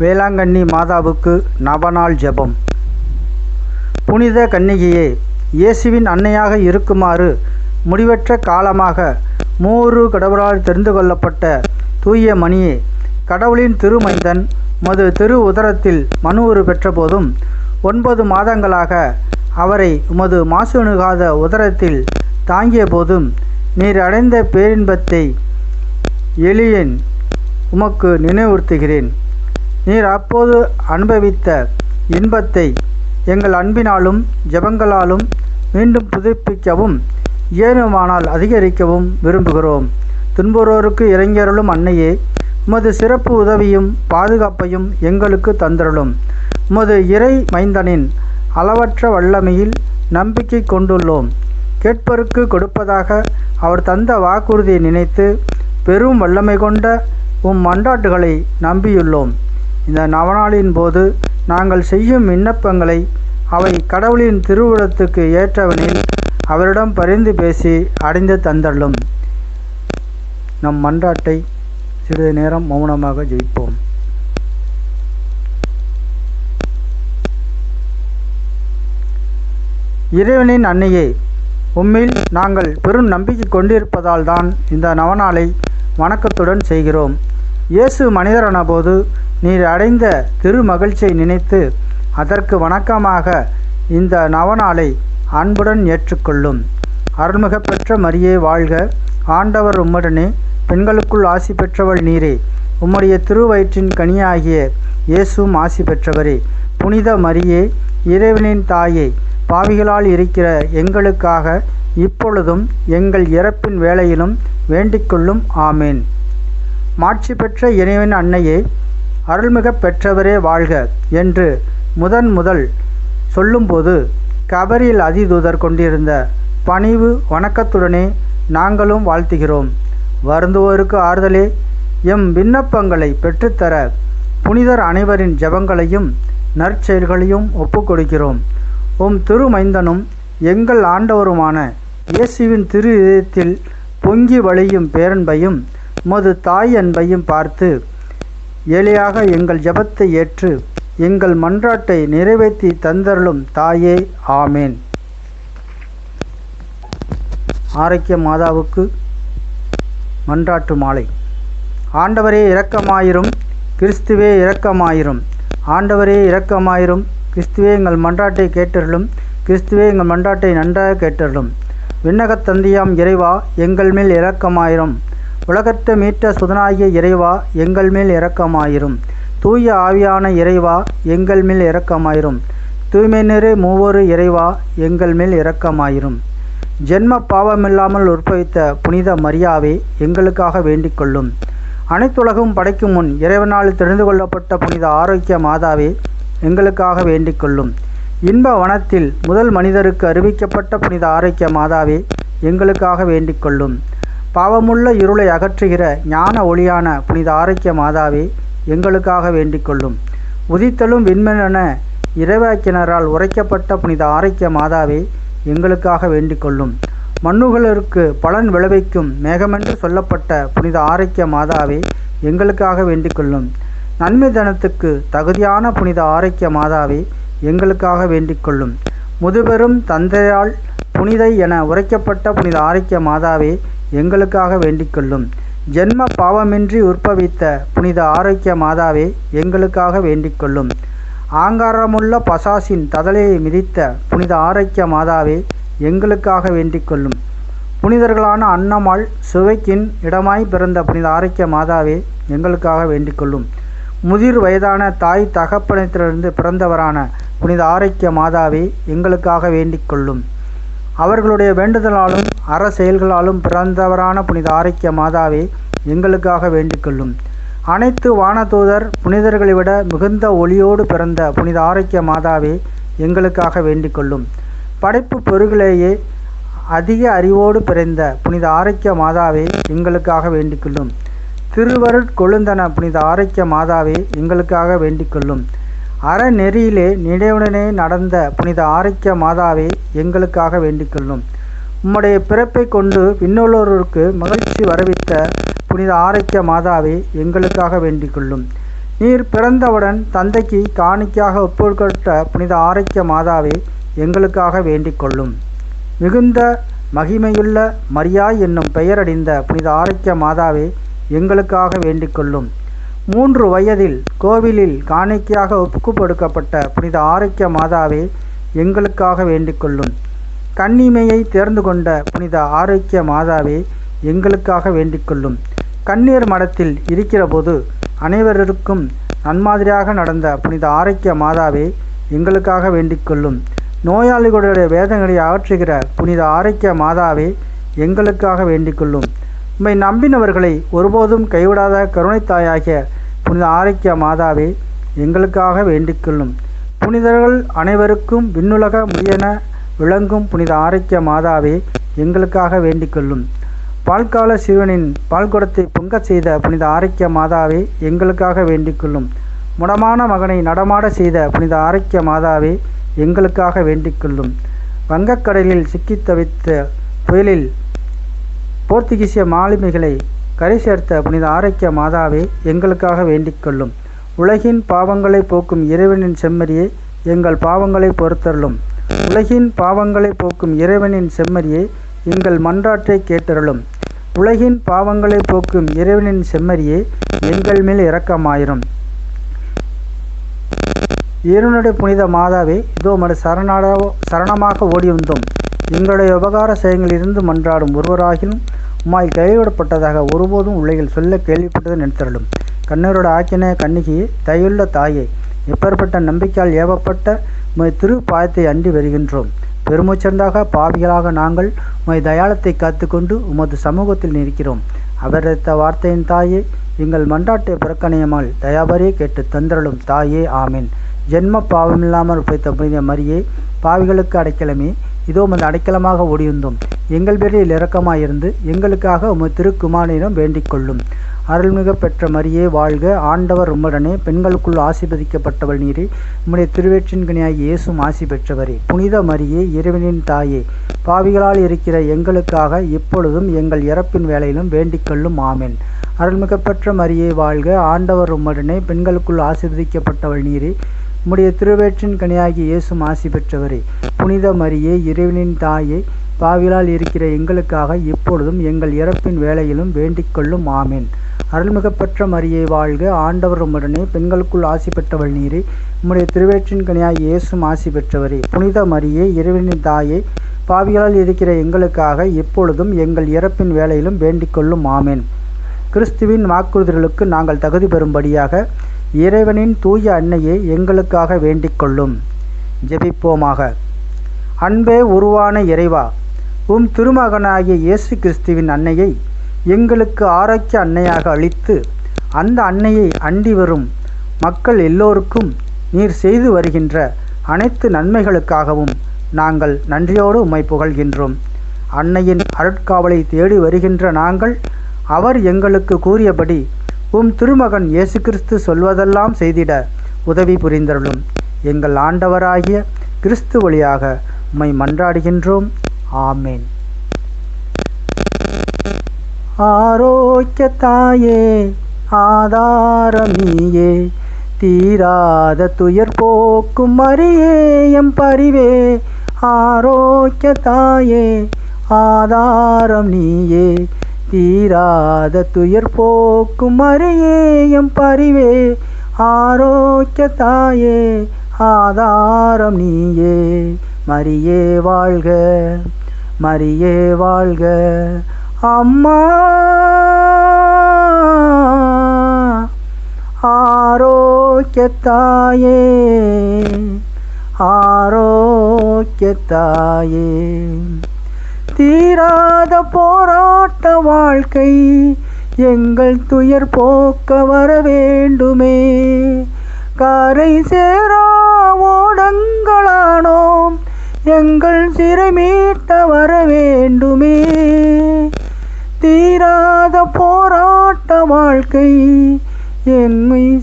வேளாங்கண்ணி மாதாவுக்கு நவநாள் ஜெபம். புனித கன்னிகையே இயேசுவின் அன்னையாக இருக்குமாறு முடிவற்ற காலமாக மூறு கடவுளால் தெரிந்து கொள்ளப்பட்ட தூய மணியே கடவுளின் திருமைந்தன் மது திரு உதரத்தில் மனு உரு பெற்றபோதும் ஒன்பது மாதங்களாக அவரை உமது மாசுணுகாத உதரத்தில் தாங்கிய போதும் நீர் அடைந்த பேரின்பத்தை எளியேன் உமக்கு நினைவுறுத்துகிறேன். நீர் அப்போது அனுபவித்த இன்பத்தை எங்கள் அன்பினாலும் ஜெபங்களாலும் மீண்டும் புதுப்பிக்கவும் ஏனுமானால் அதிகரிக்கவும் விரும்புகிறோம். துன்புறோருக்கு இறங்கியருளும் அன்னையே உமது சிறப்பு உதவியும் பாதுகாப்பையும் எங்களுக்கு தந்தருளும். உமது இறை மைந்தனின் அளவற்ற வல்லமையில் நம்பிக்கை கொண்டுள்ளோம். கேட்பருக்கு கொடுப்பதாக அவர் தந்த வாக்குறுதியை நினைத்து பெரும் வல்லமை கொண்ட உம் மன்றாட்டுகளை நம்பியுள்ளோம். இந்த நவநாளின் போது நாங்கள் செய்யும் விண்ணப்பங்களை அவை கடவுளின் திருவுடத்துக்கு ஏற்றவனில் அவரிடம் பரிந்து பேசி அடைந்து தந்தள்ளும் நம் மன்றாட்டை சிறிது நேரம் மௌனமாக ஜெயிப்போம். இறைவனின் அன்னையே உம்மில் நாங்கள் பெரும் நம்பிக்கை கொண்டிருப்பதால் தான் இந்த நவநாளை வணக்கத்துடன் செய்கிறோம். இயேசு மனிதரான போது நீர் அடைந்த திரு மகிழ்ச்சியை நினைத்து அதற்கு வணக்கமாக இந்த நவநாளை அன்புடன் ஏற்றுக்கொள்ளும். அருள்மிக பெற்ற மரியே வாழ்க. ஆண்டவர் உம்முடனே பெண்களுக்குள் ஆசி பெற்றவள் நீரே. உம்முடைய திருவயிற்றின் கனியாகிய இயேசுவும் ஆசி பெற்றவரே. புனித மரியே இறைவனின் தாயே பாவிகளால் இருக்கிற எங்களுக்காக இப்பொழுதும் எங்கள் இறப்பின் வேளையிலும் வேண்டிக்கொள்ளும். ஆமேன். மாட்சி பெற்ற இறைவன் அன்னையே அருள்மிக பெற்றவரே வாழ்க என்று முதன் முதல் சொல்லும்போது கபரில் அதிதூதர் கொண்டிருந்த பணிவு வணக்கத்துடனே நாங்களும் வாழ்த்துகிறோம். வருந்துவோருக்கு ஆறுதலே. எம் விண்ணப்பங்களை பெற்றுத்தர புனிதர் அனைவரின் ஜெபங்களையும் நற்செயல்களையும் ஒப்புக்கொடுக்கிறோம். உம் திருமைந்தனும் எங்கள் ஆண்டவருமான இயேசுவின் திரு இதயத்தில் பொங்கி வழியும் பேரன்பையும் உமது தாய் அன்பையும் பார்த்து ஏழையாக எங்கள் ஜெபத்தை ஏற்று எங்கள் மன்றாட்டை நிறைவேற்றி தந்தருளும் தாயே ஆமேன். ஆரோக்கிய மாதாவுக்கு மன்றாட்டு மாலை. ஆண்டவரே இரக்கமாயிரும் கிறிஸ்துவே இரக்கமாயிரும். ஆண்டவரே இரக்கமாயிரும் கிறிஸ்துவே எங்கள் மன்றாட்டை கேட்டருளும் கிறிஸ்துவே எங்கள் மன்றாட்டை நன்றாக கேட்டருளும். விண்ணகத் தந்தியாம் இறைவா எங்கள் மேல் இரக்கமாயிரும். உலகத்தை மீட்ட சுதனாகிய இறைவா எங்கள் மேல் இரக்கமாயிரும். தூய ஆவியான இறைவா எங்கள் மேல் இரக்கமாயிரும். தூய்மை நிறை மூவொரு இறைவா எங்கள் மேல் இரக்கமாயிரும். ஜென்ம பாவமில்லாமல் உற்பவித்த புனித மரியாவே எங்களுக்காக வேண்டிக் கொள்ளும் அனைத்துலகும் படைக்கும் முன் இறைவனால் தெரிந்து கொள்ளப்பட்ட புனித ஆரோக்கிய மாதாவே எங்களுக்காக வேண்டிக் கொள்ளும் இன்ப வனத்தில் முதல் மனிதருக்கு அறிவிக்கப்பட்ட புனித ஆரோக்கிய மாதாவே எங்களுக்காக வேண்டிக் கொள்ளும் பாவமுள்ள இருளை அகற்றுகிற ஞான ஒளியான புனித ஆரோக்கிய மாதாவே எங்களுக்காக வேண்டிக்கொள்ளும் உதித்தலும் விண்மென இறைவாக்கினரால் உரைக்கப்பட்ட புனித ஆரோக்கிய மாதாவே எங்களுக்காக வேண்டிக்கொள்ளும் மண்ணுகளுக்கு பலன் விளைவிக்கும் மேகமென்று சொல்லப்பட்ட புனித ஆரோக்கிய மாதாவே எங்களுக்காக வேண்டிக்கொள்ளும் நன்மை தனத்துக்கு தகுதியான புனித ஆரோக்கிய மாதாவே எங்களுக்காக வேண்டிக்கொள்ளும் முதுபெரும் தந்தையால் புனிதை என உரைக்கப்பட்ட புனித ஆரோக்கிய மாதாவே எங்களுக்காக வேண்டிக்கொள்ளும். ஜென்ம பாவமின்றி உற்பவித்த புனித ஆரோக்கிய மாதாவே எங்களுக்காக வேண்டிக்கொள்ளும். ஆங்காரமுள்ள பசாசின் ததலையை மிதித்த புனித ஆரோக்கிய மாதாவே எங்களுக்காக வேண்டிக்கொள்ளும். புனிதர்களான அன்னமாள் சுவைக்கின் இடமாய் பிறந்த புனித ஆரோக்கிய மாதாவே எங்களுக்காக வேண்டிக்கொள்ளும். முதிர் வயதான தாய் தகப்பனத்திலிருந்து பிறந்தவரான புனித ஆரோக்கிய மாதாவே எங்களுக்காக வேண்டிக்கொள்ளும். அவர்களுடைய வேண்டுதலாலும் அற செயல்களாலும் பிறந்தவரான புனித ஆரோக்கிய மாதாவே எங்களுக்காக வேண்டிக்கொள்ளும். அனைத்து வானதூதர் புனிதர்களை விட மிகுந்த ஒளியோடு பிறந்த புனித ஆரோக்கிய மாதாவே எங்களுக்காக வேண்டிக்கொள்ளும். படைப்பு பொருள்களேயே அதிக அறிவோடு பிறந்த புனித ஆரோக்கிய மாதாவே எங்களுக்காக வேண்டிக்கொள்ளும். திருவருட் கொழுந்தன புனித ஆரோக்கிய மாதாவே எங்களுக்காக வேண்டிக்கொள்ளும். அறநெறியிலே நினைவுடனே நடந்த புனித ஆரோக்கிய மாதாவே எங்களுக்காக வேண்டிக்கொள்ளும் உம்முடைய பிறப்பை கொண்டு விண்ணுள்ளோருக்கு மகிழ்ச்சி வரவித்த புனித ஆரோக்கிய மாதாவே எங்களுக்காக வேண்டிக்கொள்ளும் நீர் பிறந்தவுடன் தந்தைக்கு காணிக்கையாக ஒப்புக்கொட்ட புனித ஆரோக்கிய மாதாவே எங்களுக்காக வேண்டிக்கொள்ளும் மிகுந்த மகிமையுள்ள மரியாய் என்னும் பெயரடிந்த புனித ஆரோக்கிய மாதாவே எங்களுக்காக வேண்டிக்கொள்ளும் மூன்று வயதில் கோவிலில் காணிக்கையாக ஒப்புக்கொடுக்கப்பட்ட புனித ஆரோக்கிய மாதாவே எங்களுக்காக வேண்டிக் கொள்ளும் கன்னிமையை தேர்ந்து கொண்ட புனித ஆரோக்கிய மாதாவே எங்களுக்காக வேண்டிக் கொள்ளும் கண்ணீர் மடத்தில் இருக்கிறபோது அனைவருக்கும் நன்மாதிரியாக நடந்த புனித ஆரோக்கிய மாதாவே எங்களுக்காக வேண்டிக் கொள்ளும் நோயாளிகளுடைய வேதங்களை அகற்றுகிற புனித ஆரோக்கிய மாதாவே எங்களுக்காக வேண்டிக் கொள்ளும் உம்மை நம்பினவர்களை ஒருபோதும் கைவிடாத கருணைத்தாயாகிய புனித ஆரோக்கிய மாதாவே எங்களுக்காக வேண்டிக்கொள்ளும். புனிதர்கள் அனைவருக்கும் விண்ணுலக முடியென விளங்கும் புனித ஆரோக்கிய மாதாவே எங்களுக்காக வேண்டிக்கொள்ளும். பால்கால சிவனின் பால்குடத்தை பொங்கச் செய்த புனித ஆரோக்கிய மாதாவே எங்களுக்காக வேண்டிக்கொள்ளும். முடமான மகனை நடமாட செய்த புனித ஆரோக்கிய மாதாவே எங்களுக்காக வேண்டிக்கொள்ளும். வங்கக்கடலில் சிக்கித் தவித்த புயலில் போர்த்துகீசிய மாலுமிகளை கரை சேர்த்த புனித ஆரோக்கிய மாதாவே எங்களுக்காக வேண்டிக் கொள்ளும் உலகின் பாவங்களை போக்கும் இறைவனின் செம்மறியே எங்கள் பாவங்களை பொறுத்தருளும். உலகின் பாவங்களை போக்கும் இறைவனின் செம்மறியே எங்கள் மன்றாற்றை கேட்டருளும். உலகின் பாவங்களை போக்கும் இறைவனின் செம்மறியே எங்கள் மேல் இரக்கமாயிரும். இருனுடைய புனித மாதாவே இதோ மறு சரணாட சரணமாக ஓடி வந்தோம் எங்களுடைய உபகார செயல்களிலிருந்து மன்றாடும் ஒருவராகிலும் உம்மாய் கைவிடப்பட்டதாக ஒருபோதும் உலகில் சொல்ல கேள்விப்பட்டது நினைத்தருளும். கண்ணீரோட ஆக்கின கண்ணிகையே தயுள்ள தாயே எப்பேற்பட்ட நம்பிக்கையால் ஏவப்பட்ட உமை திரு பாயத்தை அண்டி வருகின்றோம் பெருமூச்சந்தாக பாவிகளாக நாங்கள் உமை தயாளத்தை காத்துக்கொண்டு உமது சமூகத்தில் நிற்கிறோம். அவரத்த வார்த்தையின் தாயே எங்கள் மன்றாட்டை புறக்கணியமால் தயாபரே கேட்டு தந்திரளும் தாயே ஆமீன். ஜென்ம பாவமில்லாமல் பைத்த புனித மரியே பாவிகளுக்கு அடைக்கலமே. இதோ உமது அடைக்கலமாக ஒடியுந்தோம் எங்கள் பேரில் இரக்கமாயிருந்து எங்களுக்காக உமது திருக்குமாரிடம் வேண்டிக் கொள்ளும். அருள்மிக பெற்ற மரியே வாழ்க! ஆண்டவர் உம்முடனே பெண்களுக்குள் ஆசிர்வதிக்கப்பட்டவள் நீரே. உம்முடைய திருவேற்றின்கனியாகி இயேசும் ஆசி பெற்றவரே. புனித மரியே இறைவனின் தாயே பாவிகளால் இருக்கிற எங்களுக்காக இப்பொழுதும் எங்கள் இறப்பின் வேலையிலும் வேண்டிக் கொள்ளும். ஆமேன். அருள்மிக பெற்ற மரியே வாழ்க! ஆண்டவர் உம்முடனே பெண்களுக்குள் ஆசிர்வதிக்கப்பட்டவள் நீரே. உம்முடைய திருவேற்றின் கனியாகி இயேசும் ஆசி பெற்றவரே புனித மரியே இறைவனின் தாயே பாவிலால் இருக்கிற எங்களுக்காக இப்பொழுதும் எங்கள் இறப்பின் வேலையிலும் வேண்டிக் கொள்ளும் ஆமேன். அருள்மிக மரியை வாழ்க. ஆண்டவர் உடனே பெண்களுக்குள் ஆசி பெற்றவள் நீரே உம்முடைய திருவேற்றின் கனியாகி இயேசும் ஆசி பெற்றவரே புனித மரியே இறைவனின் தாயே பாவிகளால் இருக்கிற எங்களுக்காக இப்பொழுதும் எங்கள் இறப்பின் வேலையிலும் வேண்டிக் கொள்ளும் ஆமேன். கிறிஸ்துவின் வாக்குறுதிகளுக்கு நாங்கள் தகுதி பெறும்படியாக இறைவனின் தூய அன்னையை எங்களுக்காக வேண்டிக் கொள்ளும் ஜெபிப்போமாக. அன்பே உருவான இறைவா உம் திருமகனாகிய இயேசு கிறிஸ்துவின் அன்னையை எங்களுக்கு ஆரோக்கிய அன்னையாக அளித்து அந்த அன்னையை அண்டி வரும் மக்கள் எல்லோருக்கும் நீர் செய்து வருகின்ற அனைத்து நன்மைகளுக்காகவும் நாங்கள் நன்றியோடு உம்மை புகழ்கின்றோம். அன்னையின் அருட்காவலை தேடி வருகின்ற நாங்கள் அவர் எங்களுக்கு கூறியபடி உம் திருமகன் இயேசு கிறிஸ்து சொல்வதெல்லாம் செய்திட உதவி புரிந்தருளும். எங்கள் ஆண்டவராகிய கிறிஸ்து வழியாக உம்மை மன்றாடுகின்றோம். ஆமேன். ஆரோக்கிய தாயே ஆதாரம் நீயே தீராத துயர் போக்கும் மறியேயம் பறிவே பரிவே. ஆரோக்கிய தாயே ஆதாரம் நீயே தீராத துயர் போக்கும் மரியே பறிவே ஆரோக்கிய தாயே ஆதாரம் நீயே. மரியே வாழ்க மரியே வாழ்க அம்மா. ஆரோக்கியத்தாயே ஆரோக்கியத்தாயே தீராத போராட்ட வாழ்க்கை எங்கள் துயர் போக்க வர வேண்டுமே. காரை சேரா ஓடங்களானோம் எங்கள் சிறை மீட்ட வர வேண்டுமே. தீராத போராட்ட வாழ்க்கை என்னை